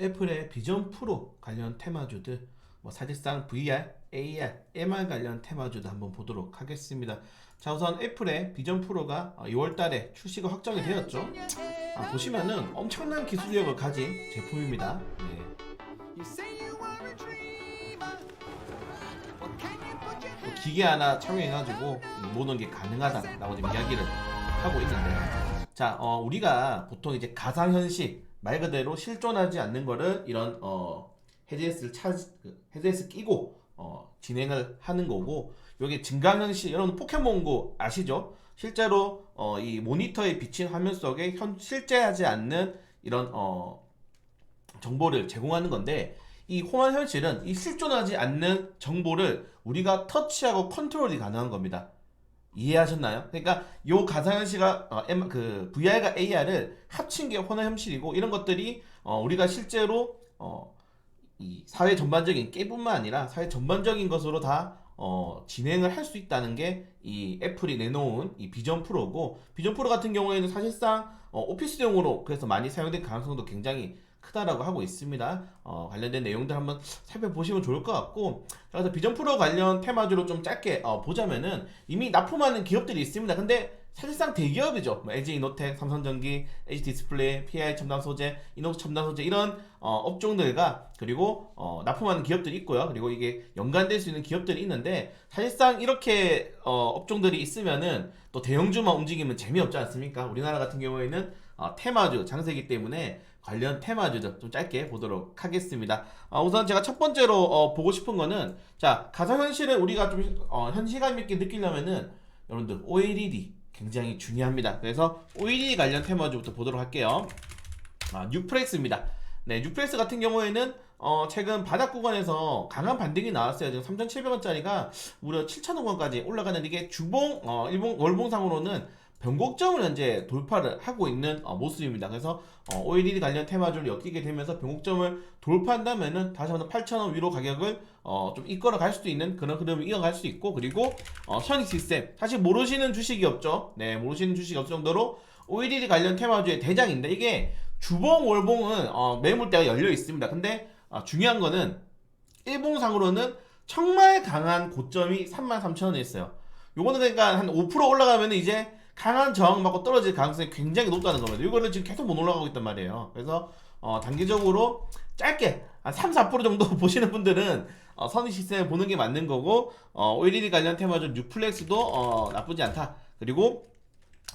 애플의 비전 프로 관련 테마주들 뭐 사실상 VR, AR, MR 관련 테마주도 한번 보도록 하겠습니다. 자 우선 애플의 비전 프로가 2월 달에 출시가 확정이 되었죠. 아, 보시면은 엄청난 기술력을 가진 제품입니다. 네. 또 기계 하나 착용해가지고 이 모든 게 가능하다라고 지금 이야기를 하고 있는데요. 자, 어, 우리가 보통 이제 가상현실 말 그대로 실존하지 않는 거를 이런 어, 헤드셋을 차 그, 헤드셋을 끼고 어, 진행을 하는 거고 여기 증강현실 여러분 포켓몬고 아시죠? 실제로 어, 이 모니터에 비친 화면 속에 현 실제하지 않는 이런 어, 정보를 제공하는 건데 이 호환 현실은 이 실존하지 않는 정보를 우리가 터치하고 컨트롤이 가능한 겁니다. 이해하셨나요? 그러니까 요 가상현실과 어, 그 VR과 AR을 합친 게 호환 현실이고 이런 것들이 어, 우리가 실제로 어, 이 사회 전반적인 게임뿐만 아니라 사회 전반적인 것으로 다 어, 진행을 할 수 있다는 게 이 애플이 내놓은 이 비전 프로고 비전 프로 같은 경우에는 사실상 어, 오피스용으로 그래서 많이 사용될 가능성도 굉장히 크다라고 하고 있습니다. 어, 관련된 내용들 한번 살펴보시면 좋을 것 같고 자, 그래서 비전 프로 관련 테마주로 좀 짧게 어, 보자면은 이미 납품하는 기업들이 있습니다. 근데 사실상 대기업이죠. 뭐 LG 이노텍, 삼성전기, HT 디스플레이, PI 첨단 소재, 이노스 첨단 소재 이런 어, 업종들과 그리고 어, 납품하는 기업들이 있고요. 그리고 이게 연관될 수 있는 기업들이 있는데 사실상 이렇게 어, 업종들이 있으면은 또 대형주만 움직이면 재미없지 않습니까? 우리나라 같은 경우에는 어, 테마주 장세기 때문에 관련 테마주들 좀 짧게 보도록 하겠습니다. 어, 우선 제가 첫 번째로 어, 보고 싶은 거는 자 가상현실을 우리가 좀 어, 현실감 있게 느끼려면은 여러분들 OLED 굉장히 중요합니다. 그래서 OLED 관련 테마주부터 보도록 할게요. 아, 뉴프렉스입니다. 네, 뉴프렉스 같은 경우에는 어, 최근 바닥 구간에서 강한 반등이 나왔어요. 지금 3,700원짜리가 무려 7,000원까지 올라가는 이게 주봉, 어, 일봉, 월봉상으로는 변곡점을 현재 돌파를 하고 있는 어, 모습입니다. 그래서 어, OLED 관련 테마주를 엮이게 되면서 변곡점을 돌파한다면은 다시 한번 8,000원 위로 가격을 어, 좀 이끌어 갈 수도 있는 그런 흐름을 이어갈 수 있고 그리고 어, 선익 시스템 사실 모르시는 주식이 없죠. 네, 모르시는 주식이 없을 정도로 OLED 관련 테마주의 대장인데 이게 주봉 월봉은 어, 매물대가 열려 있습니다. 근데 어, 중요한 거는 일봉상으로는 정말 강한 고점이 33,000원에 있어요. 요거는 그러니까 한 5% 올라가면 이제 강한 저항 받고 떨어질 가능성이 굉장히 높다는 겁니다. 이거는 지금 계속 못 올라가고 있단 말이에요. 그래서 어, 단기적으로 짧게 한 3, 4% 정도 보시는 분들은 어, 선의 시스템을 보는 게 맞는 거고 어, OLED 관련 테마주 뉴플렉스도 어, 나쁘지 않다. 그리고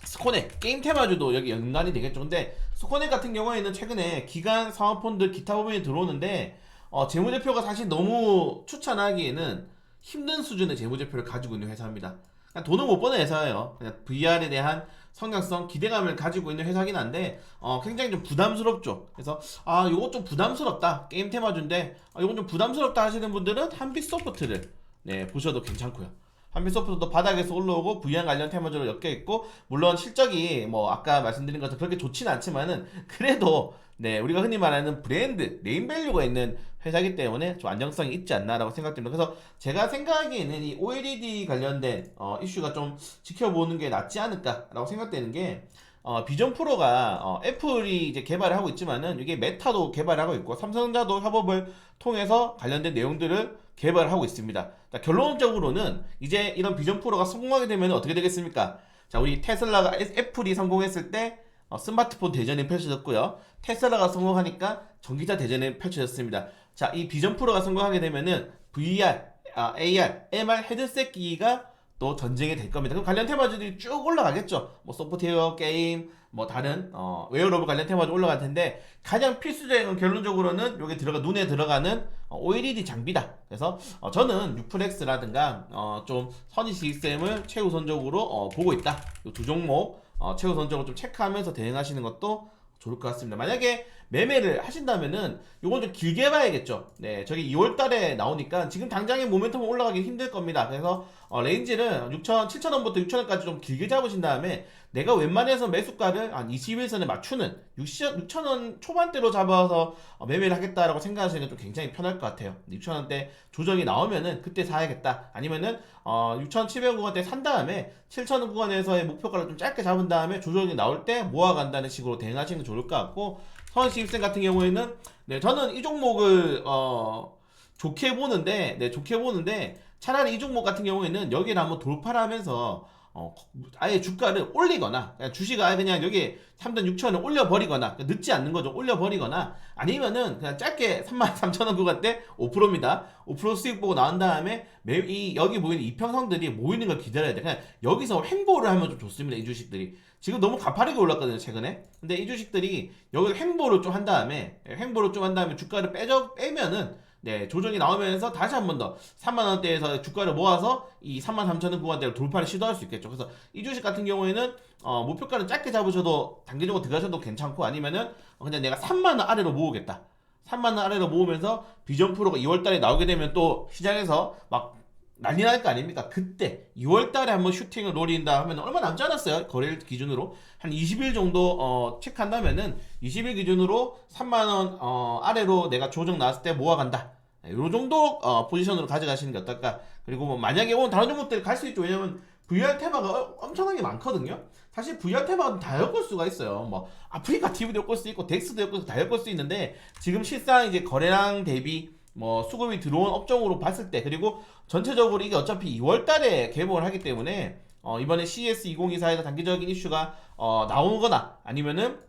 스코넥 게임 테마주도 여기 연관이 되겠죠. 근데 스코넥 같은 경우에는 최근에 기간 사모펀드 기타 부분이 들어오는데 어, 재무제표가 사실 너무 추천하기에는 힘든 수준의 재무제표를 가지고 있는 회사입니다. 그냥 돈을 못 버는 회사예요. 그냥 VR에 대한 성장성, 기대감을 가지고 있는 회사긴 한데 어, 굉장히 좀 부담스럽죠. 그래서 아 요거 좀 부담스럽다 게임 테마주인데 아, 요건 좀 부담스럽다 하시는 분들은 한빛 소프트를 네 보셔도 괜찮고요. 한빛 소프트도 바닥에서 올라오고 VR 관련 테마주로 엮여 있고 물론 실적이 뭐 아까 말씀드린 것처럼 그렇게 좋지는 않지만은 그래도 네 우리가 흔히 말하는 브랜드 네임밸류가 있는 회사이기 때문에 좀 안정성이 있지 않나라고 생각됩니다. 그래서 제가 생각하기에는 이 OLED 관련된 어, 이슈가 좀 지켜보는 게 낫지 않을까라고 생각되는 게 어, 비전 프로가 어, 애플이 이제 개발을 하고 있지만은 이게 메타도 개발하고 있고 삼성자도 협업을 통해서 관련된 내용들을 개발하고 있습니다. 자, 결론적으로는 이제 이런 비전 프로가 성공하게 되면 어떻게 되겠습니까? 자, 우리 테슬라가 애플이 성공했을 때 어, 스마트폰 대전이 펼쳐졌고요. 테슬라가 성공하니까 전기차 대전이 펼쳐졌습니다. 자, 이 비전 프로가 성공하게 되면은 VR, 아, AR, MR 헤드셋 기기가 또 전쟁이 될 겁니다. 그럼 관련 테마주들이 쭉 올라가겠죠. 뭐 소프트웨어, 게임, 뭐 다른 어, 웨어러블 관련 테마주 올라갈 텐데 가장 필수적인 결론적으로는 여기 들어가 눈에 들어가는 어, OLED 장비다. 그래서 어, 저는 유플렉스라든가 어, 좀 선의 시스템을 최우선적으로 어, 보고 있다. 이 두 종목 어, 최우선적으로 좀 체크하면서 대응하시는 것도 좋을 것 같습니다. 만약에 매매를 하신다면은 요건 좀 길게 봐야겠죠. 네, 저기 2월 달에 나오니까 지금 당장에 모멘텀 올라가기 힘들 겁니다. 그래서 어, 레인지를 6천, 7천원부터 6천원까지 좀 길게 잡으신 다음에 내가 웬만해서 매수가를 한 21선에 맞추는 6천원 초반대로 잡아서 어, 매매를 하겠다라고 생각하시는 게 좀 굉장히 편할 것 같아요. 6천원대 조정이 나오면은 그때 사야겠다. 아니면은 어, 6,700원대 산 다음에 7,000원 구간에서의 목표가를 좀 짧게 잡은 다음에 조정이 나올 때 모아간다는 식으로 대응하시는 게 좋을 것 같고 선시입생 같은 경우에는 네 저는 이 종목을 어 좋게 보는데 네 좋게 보는데 차라리 이 종목 같은 경우에는 여기를 한번 돌파를 하면서 어 아예 주가를 올리거나 그냥 주식을 아예 그냥 여기 3단 6천원을 올려버리거나 그러니까 늦지 않는 거죠. 올려버리거나 아니면은 그냥 짧게 33,000원 구간대 5%입니다. 5% 수익 보고 나온 다음에 매, 이 여기 보이는 이평선들이 모이는 걸 기다려야 돼. 그냥 여기서 횡보를 하면 좀 좋습니다 이 주식들이. 지금 너무 가파르게 올랐거든요 최근에. 근데 이 주식들이 여기 횡보를 좀 한 다음에 예, 횡보를 좀 한 다음에 주가를 빼져 빼면은 네 조정이 나오면서 다시 한 번 더 3만 원대에서 주가를 모아서 이 3만 3천 원 구간대로 돌파를 시도할 수 있겠죠. 그래서 이 주식 같은 경우에는 어, 목표가를 짧게 잡으셔도 단기적으로 들어가셔도 괜찮고 아니면은 어, 그냥 내가 3만 원 아래로 모으겠다. 3만 원 아래로 모으면서 비전 프로가 2월달에 나오게 되면 또 시장에서 막 난리 날 거 아닙니까? 그때 2월 달에 한번 슈팅을 노린다 하면 얼마 남지 않았어요. 거래일 기준으로 한 20일 정도 어, 체크한다면은 20일 기준으로 3만 원 어, 아래로 내가 조정 나왔을 때 모아간다. 요 정도 어, 포지션으로 가져가시는 게 어떨까? 그리고 뭐 만약에 오늘 다른 종목들 갈 수 있죠. 왜냐면 VR 테마가 어- 엄청나게 많거든요. 사실 VR 테마는 다 엮을 수가 있어요. 뭐 아프리카 TV도 엮을 수 있고 덱스도 엮을 수, 다 엮을 수 있는데 지금 실상 이제 거래량 대비 뭐 수급이 들어온 업종으로 봤을 때 그리고 전체적으로 이게 어차피 2월 달에 개봉을 하기 때문에 어, 이번에 CES 2024에서 단기적인 이슈가 어, 나오거나 아니면은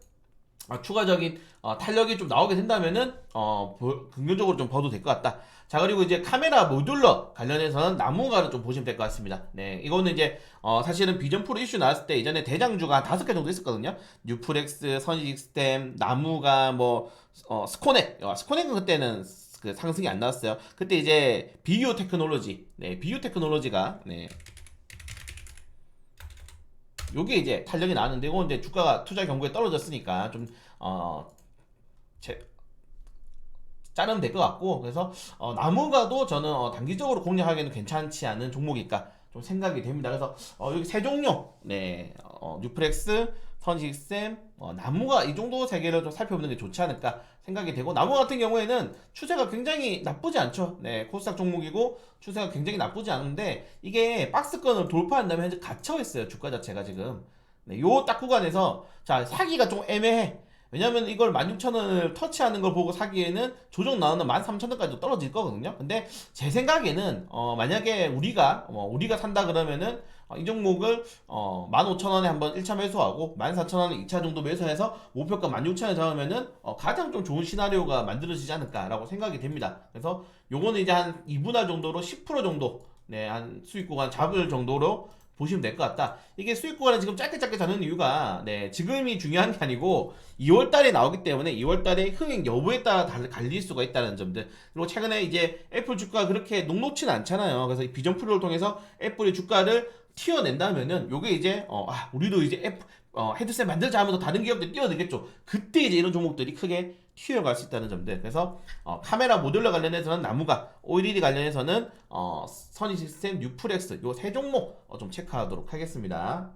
어, 추가적인 어, 탄력이 좀 나오게 된다면은 어, 보- 긍정적으로 좀 봐도 될 것 같다. 자 그리고 이제 카메라 모듈러 관련해서는 나무가를 좀 보시면 될 것 같습니다. 네 이거는 이제 어, 사실은 비전 프로 이슈 나왔을 때 예전에 대장주가 한 다섯 개 정도 있었거든요. 뉴프렉스, 선식스템, 나무가 뭐 어, 스코넥, 어, 스코넥은 그때는 그 상승이 안 나왔어요. 그때 이제 비유 테크놀로지, 네 비유 테크놀로지가 네 요게 이제 탄력이 나왔는데 이건 이제 주가가 투자 경고에 떨어졌으니까 좀 어, 제, 자르면 될 것 같고 그래서 어, 나무가도 저는 어, 단기적으로 공략하기에는 괜찮지 않은 종목일까 좀 생각이 됩니다. 그래서 어, 여기 세 종류, 네, 어, 뉴프렉스, 선식쌤, 어, 나무가 이 정도 세 개를 좀 살펴보는 게 좋지 않을까 생각이 되고 나무 같은 경우에는 추세가 굉장히 나쁘지 않죠. 네, 코스닥 종목이고 추세가 굉장히 나쁘지 않은데 이게 박스권을 돌파한 다음에 현재 갇혀 있어요. 주가 자체가 지금. 네, 요 딱 구간에서 자 사기가 좀 애매해. 왜냐면 이걸 16,000원을 터치하는 걸 보고 사기에는 조정 나오는 13,000원까지도 떨어질 거거든요. 근데 제 생각에는 어 만약에 우리가 어 우리가 산다 그러면은 어, 이 종목을 어 15,000원에 한번 1차 매수하고 14,000원에 2차 정도 매수해서 목표가 16,000원 잡으면은 어 가장 좀 좋은 시나리오가 만들어지지 않을까라고 생각이 됩니다. 그래서 요거는 이제 한 2분할 정도로 10% 정도 네, 한 수익 구간 잡을 정도로 보시면 될 것 같다. 이게 수익 구간을 지금 짧게 짧게 잡는 이유가 네, 지금이 중요한 게 아니고 2월 달에 나오기 때문에 2월 달에 흥행 여부에 따라 달- 갈릴 수가 있다는 점들. 그리고 최근에 이제 애플 주가가 그렇게 녹록치는 않잖아요. 그래서 이 비전 프로를 통해서 애플의 주가를 튀어낸다면은 요게 이제 어, 아, 우리도 이제 애플 어, 헤드셋 만들자 하면서 다른 기업들 뛰어들겠죠. 그때 이제 이런 종목들이 크게 튀어갈 수 있다는 점들. 그래서 어, 카메라 모듈러 관련해서는 나무가, OLED 관련해서는 어, 선희 시스템, 뉴프렉스 요 세 종목 어, 좀 체크하도록 하겠습니다.